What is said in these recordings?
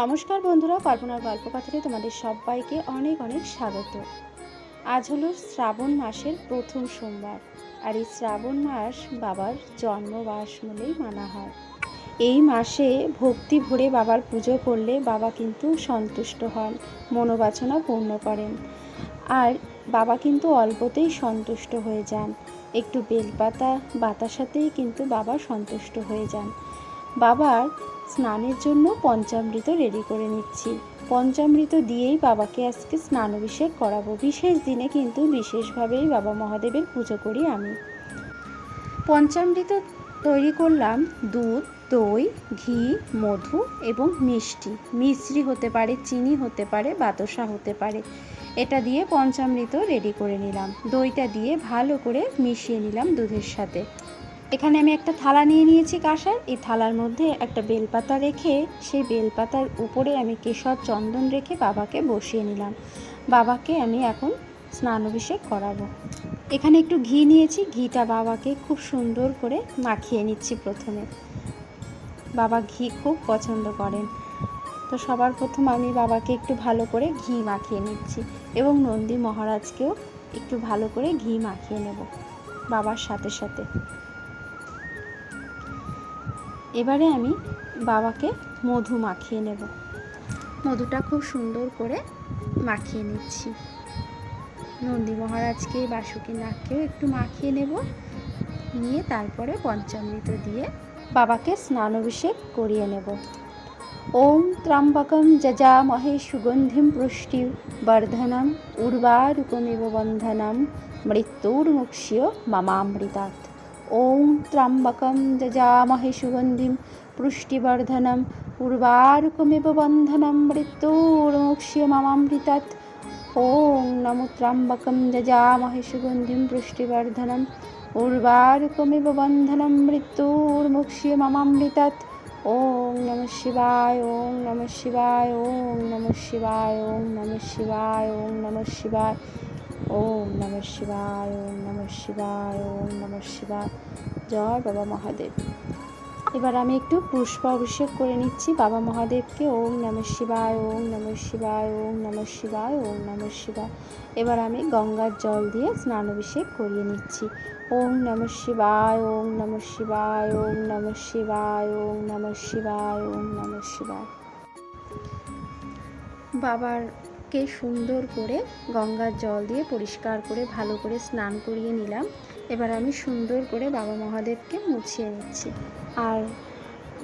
নমস্কার বন্ধুরা, কল্পনার গল্পকথাতে তোমাদের সবাইকে অনেক অনেক স্বাগত। আজ হলো শ্রাবণ মাসের প্রথম সোমবার, আর এই শ্রাবণ মাস বাবার জন্মবাস বলেই মানা হয়। এই মাসে ভক্তি ভরে বাবার পুজো করলে বাবা কিন্তু সন্তুষ্ট হন মনোবাচনা পূর্ণ করেন। আর বাবা কিন্তু অল্পতেই সন্তুষ্ট হয়ে যান। একটু বেলপাতা বাতাসাতেই কিন্তু বাবা সন্তুষ্ট হয়ে যান। বাবার স্নানের জন্য পঞ্চামৃত রেডি করে নিচ্ছি। পঞ্চামৃত দিয়েই বাবাকে আজকে স্নান অভিষেক করাবো। বিশেষ দিনে কিন্তু বিশেষভাবেই বাবা মহাদেবের পুজো করি আমি। পঞ্চামৃত তৈরি করলাম দুধ, দই, ঘি, মধু এবং মিষ্টি। মিশ্রি হতে পারে, চিনি হতে পারে, বাতাসা হতে পারে। এটা দিয়ে পঞ্চামৃত রেডি করে নিলাম। দইটা দিয়ে ভালো করে মিশিয়ে নিলাম দুধের সাথে। এখানে আমি একটা থালা নিয়ে নিয়েছি কাঁসার। এই থালার মধ্যে একটা বেলপাতা রেখে, সেই বেলপাতার উপরে আমি কেশর চন্দন রেখে বাবাকে বসিয়ে নিলাম। বাবাকে আমি এখন স্নান অভিষেক করাবো। এখানে একটু ঘি নিয়েছি। ঘিটা বাবাকে খুব সুন্দর করে মাখিয়ে নিচ্ছি প্রথমে। বাবা ঘি খুব পছন্দ করেন। তো সবার প্রথম আমি বাবাকে একটু ভালো করে ঘি মাখিয়ে নিচ্ছি এবং নন্দী মহারাজকেও একটু ভালো করে ঘি মাখিয়ে নেব বাবার সাথে সাথে। এবারে আমি বাবাকে মধু মাখিয়ে নেব। মধুটা খুব সুন্দর করে মাখিয়ে নিচ্ছি। নন্দী মহারাজকে, বাসুকি নাককেও একটু মাখিয়ে নেব। নিয়ে তারপরে পঞ্চামৃত দিয়ে বাবাকে স্নান অভিষেক করিয়ে নেব। ওম ত্রাম্বকম যজামহে সুগন্ধিম পুষ্টি বর্ধনম উর্বারুকমিব বন্ধনম, মৃত্যুর্মুক্ষ্য মামামৃতাৎ ওম ত্রাম্বকম যজামহে সুগন্ধিম পুষ্টিবর্ধনম উর্বারুকমিব বন্ধনম মৃত্যুর্মুক্ষ্য মামামৃতাৎ ওম নমো ত্রাম্বকম যজামহে সুগন্ধিম পুষ্টিবর্ধনম উর্বারুকমিব বন্ধনম মৃত্যুর্মুক্ষ্য মামামৃতাৎ ওম নম শিবায় ওম নম শিবায় ওম নম শিবায় ওম নম শিবায় ওম নম শিবায় ওম নম শিবায় ওম নম শিবায় ওম নম শিবায় জয় বাবা মহাদেব এবার আমি একটু পুষ্প অভিষেক করে নিচ্ছি বাবা মহাদেবকে ওম নম শিবায় ওম নম শিবায় ওম নম শিবায় ওম নম শিবায় এবার আমি গঙ্গার জল দিয়ে স্নান অভিষেক করিয়ে নিচ্ছি ওম নম শিবায় ওম নম শিবায় ওম নম শিবায় ওম নম শিবায় ওম নম শিবায় বাবারকে সুন্দর করে গঙ্গার জল দিয়ে পরিষ্কার করে, ভালো করে স্নান করিয়ে নিলাম এবার আমি সুন্দর করে বাবা মহাদেবকে মুছিয়ে নিচ্ছি আর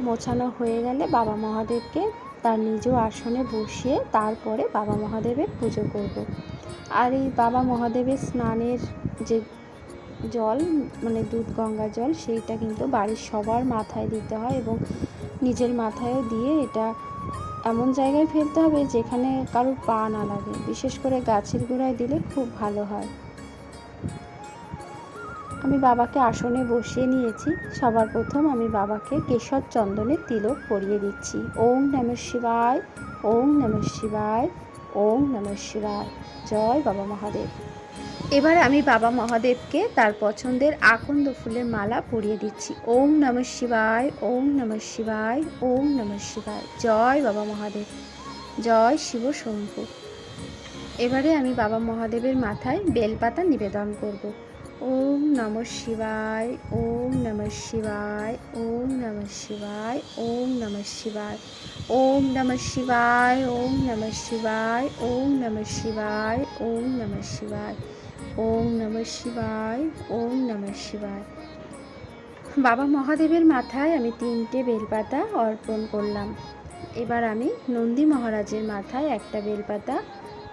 মোছানো হয়ে গেলে বাবা মহাদেবকে তার নিজ আসনে বসিয়ে তারপরে বাবা মহাদেবের পুজো করব। আর এই বাবা মহাদেবের স্নানের যে জল মানে দুধ গঙ্গা জল, সেইটা কিন্তু বাড়ির সবার মাথায় দিতে হয় এবং নিজের মাথায়ও দিয়ে এটা এমন জায়গায় ফেলতে হবে যেখানে কারোর পা না লাগে। বিশেষ করে গাছের গোড়ায় দিলে খুব ভালো হয়। আমি বাবাকে আসনে বসিয়ে নিয়েছি। সবার প্রথম আমি বাবাকে কেশর চন্দনের তিলক পরিয়ে দিচ্ছি। ওম নম শিবায়, ওম নম শিবায়, ওম নম শিবায়। জয় বাবা মহাদেব। এবার আমি বাবা মহাদেবকে তার পছন্দের আকন্দ ফুলের মালা পরিয়ে দিচ্ছি ওম নম শিবায় ওম নম শিবায় ওম নম শিবায় জয় বাবা মহাদেব জয় শিব শম্ভু এবারে আমি বাবা মহাদেবের মাথায় বেলপাতা নিবেদন করব ওম নম শিবায় ওম নম শিবায় ওম নম শিবায় ওম নম শিবায় ওম নম শিবায় ওম নম শিবায় ওম নম শিবায় ওম নম শিবায় ওম নম শিবায়, ওম নম শিবায়। বাবা মহাদেবের মাথায় আমি তিনটে বেলপাতা অর্পণ করলাম। এবার আমি নন্দী মহারাজের মাথায় একটা বেলপাতা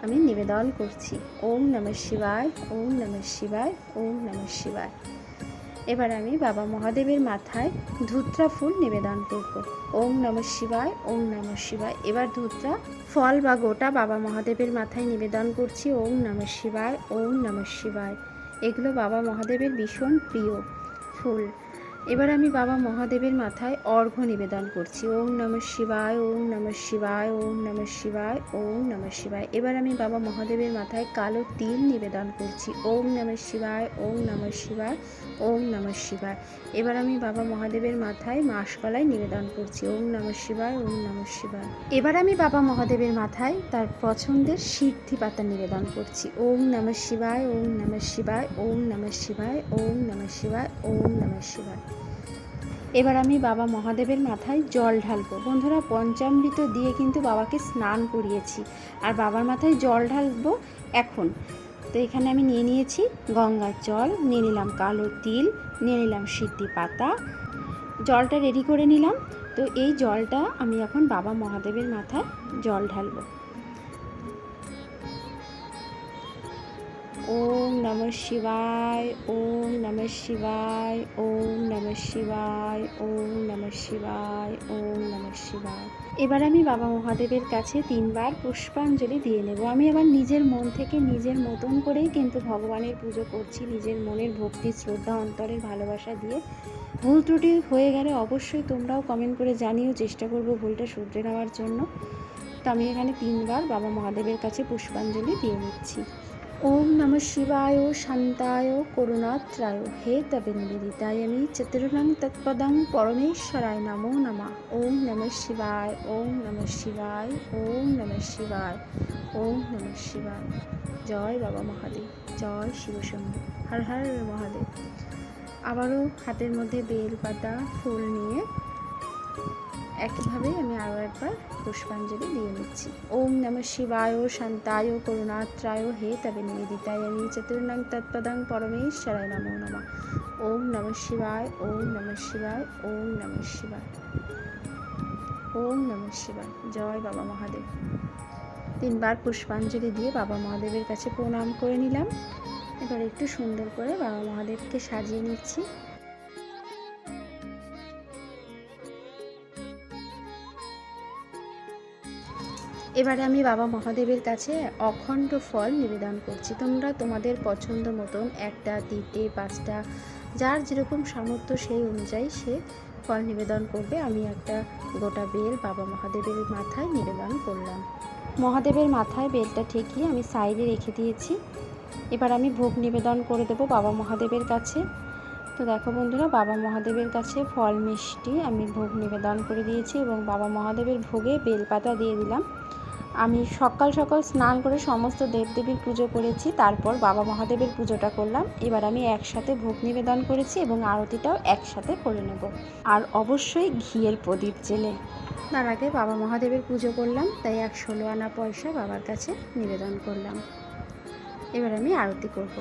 আমি নিবেদন করছি। ওম নম শিবায়, ওম নম শিবায়, ওম নম শিবায়। এবার আমি বাবা মহাদেবের মাথায় ধুত্রা ফুল নিবেদন করব। ওম নম শিবায়, ওম নম শিবায়। এবার ধুত্রা ফল বা গোটা বাবা মহাদেবের মাথায় নিবেদন করছি। ওম নম শিবায়, ওম নম শিবায়। এগুলো বাবা মহাদেবের ভীষণ প্রিয় ফুল। এবার আমি বাবা মহাদেবের মাথায় অর্ঘ্য নিবেদন করছি ওম নম শিবায় ওম নম শিবায় ওম নম শিবায় ওম নম শিবায় এবার আমি বাবা মহাদেবের মাথায় কালো তিল নিবেদন করছি ওম নম শিবায় ওম নম শিবায় ওম নম শিবায় এবার আমি বাবা মহাদেবের মাথায় মাসকলাই নিবেদন করছি ওম নম শিবায় ওম নম শিবায় এবার আমি বাবা মহাদেবের মাথায় তার পছন্দের সিদ্ধি পাতা নিবেদন করছি ওম নম শিবায় ওম নম শিবায় ওম নম শিবায় ওম নম শিবায় ওম নম শিবায় এবার আমি বাবা মহাদেবের মাথায় জল ঢালবো। বন্ধুরা, পঞ্চামৃত দিয়ে কিন্তু বাবাকে স্নান করিয়েছি। আর বাবার মাথায় জল ঢালবো এখন। তো এখানে আমি নিয়ে নিয়েছি গঙ্গার জল, নিয়ে নিলাম কালো তিল, নিয়ে নিলাম সিদ্ধি পাতা। জলটা রেডি করে নিলাম। তো এই জলটা আমি এখন বাবা মহাদেবের মাথায় জল ঢালবো। ওম নম শিবায়, ওম নম শিবায়, ওম নম শিবায়, ওম নম শিবায়, ওম নম শিবায়। এবার আমি বাবা মহাদেবের কাছে তিনবার পুষ্পাঞ্জলি দিয়ে নেব। আমি আবার নিজের মন থেকে নিজের মতন করেই কিন্তু ভগবানের পুজো করছি, নিজের মনের ভক্তি, শ্রদ্ধা, অন্তরের ভালোবাসা দিয়ে। ভুল ত্রুটি হয়ে গেলে অবশ্যই তোমরাও কমেন্ট করে জানিও, চেষ্টা করব ভুলটা শুধরে নেওয়ার জন্য। তো আমি এখানে তিনবার বাবা মহাদেবের কাছে পুষ্পাঞ্জলি দিয়ে নিচ্ছি। ওম নম শিবায় শান্তায় করুণাত্রায়। হে তবে নিবেদিতায় আমি চতুর্ণং তৎপদং পরমেশ্বরায় নমো নমা। ওম নম শিবায়, ওম নম শিবায়, ওম নম শিবায়, ওম নম শিবায়। জয় বাবা মহাদেব, জয় শিবশম্ভু হর হর মহাদেব। আবারও হাতের মধ্যে বেল পাতা ফুল নিয়ে একইভাবে আমি আরও একবার পুষ্পাঞ্জলি দিয়ে নিচ্ছি। ওম নম শিবায়, শান্তায়, করুণাত্রায়, হে তবে নিবেদিতায়, আমি চতুর্ণং তৎপদং পরমেশ্বরায় নমো নমা। ওম নম শিবায়, ওম নম শিবায়, ওম নম শিবায়। ওম নম শিবায়। জয় বাবা মহাদেব। তিনবার পুষ্পাঞ্জলি দিয়ে বাবা মহাদেবের কাছে প্রণাম করে নিলাম। এবার একটু সুন্দর করে বাবা মহাদেবকে সাজিয়ে নিচ্ছি। এবারে আমি বাবা মহাদেবের কাছে অখণ্ড ফল নিবেদন করছি। তোমরা তোমাদের পছন্দ মতন একটা তিনটে পাঁচটা, যার যেরকম সামর্থ্য সেই অনুযায়ী সে ফল নিবেদন করবে। আমি একটা গোটা বেল বাবা মহাদেবের মাথায় নিবেদন করলাম। মহাদেবের মাথায় বেলটা ঠেকিয়ে আমি সাইডে রেখে দিয়েছি। এবার আমি ভোগ নিবেদন করে দেবো বাবা মহাদেবের কাছে। তো দেখো বন্ধুরা, বাবা মহাদেবের কাছে ফল মিষ্টি আমি ভোগ নিবেদন করে দিয়েছি এবং বাবা মহাদেবের ভোগে বেলপাতা দিয়ে দিলাম। আমি সকাল সকাল স্নান করে সমস্ত দেবদেবীর পুজো করেছি, তারপর বাবা মহাদেবের পুজোটা করলাম। এবার আমি একসাথে ভোগ নিবেদন করেছি এবং আরতিটাও একসাথে করে নেব। আর অবশ্যই ঘিয়ের প্রদীপ জেলে তার আগে বাবা মহাদেবের পুজো করলাম, তাই এক ষোলো আনা পয়সা বাবার কাছে নিবেদন করলাম। এবার আমি আরতি করব।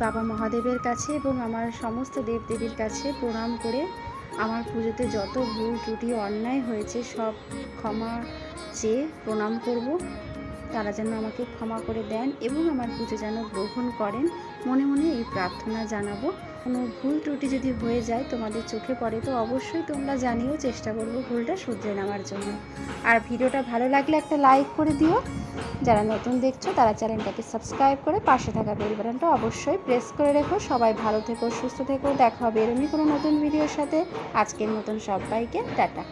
বাবা মহাদেবের কাছে এবং আমার সমস্ত দেবদেবীর কাছে প্রণাম করে আমার পুজোতে যত ভুল ত্রুটি অন্যায় হয়েছে সব ক্ষমা চেয়ে প্রণাম করব। তারা যেন আমাকে ক্ষমা করে দেন এবং আমার পুজো যেন গ্রহণ করেন। মনে মনে এই প্রার্থনা জানাব। কোনো ভুল ত্রুটি যদি হয়ে যায় তোমাদের চোখে পড়ে, তো অবশ্যই তোমরা জানিও চেষ্টা করব ভুলটা শুধরে নেওয়ার জন্য। আর ভিডিওটা ভালো লাগলে একটা লাইক করে দিও। যারা নতুন দেখছ, তারা চ্যানেলটাকে সাবস্ক্রাইব করে পাশে থাকা বেল বাটনটা অবশ্যই প্রেস করে রেখো। সবাই ভালো থেকো, সুস্থ থেকো, দেখা হবে এরমই কোনো নতুন ভিডিওর সাথে। আজকের মতন সবাইকে, টাটা।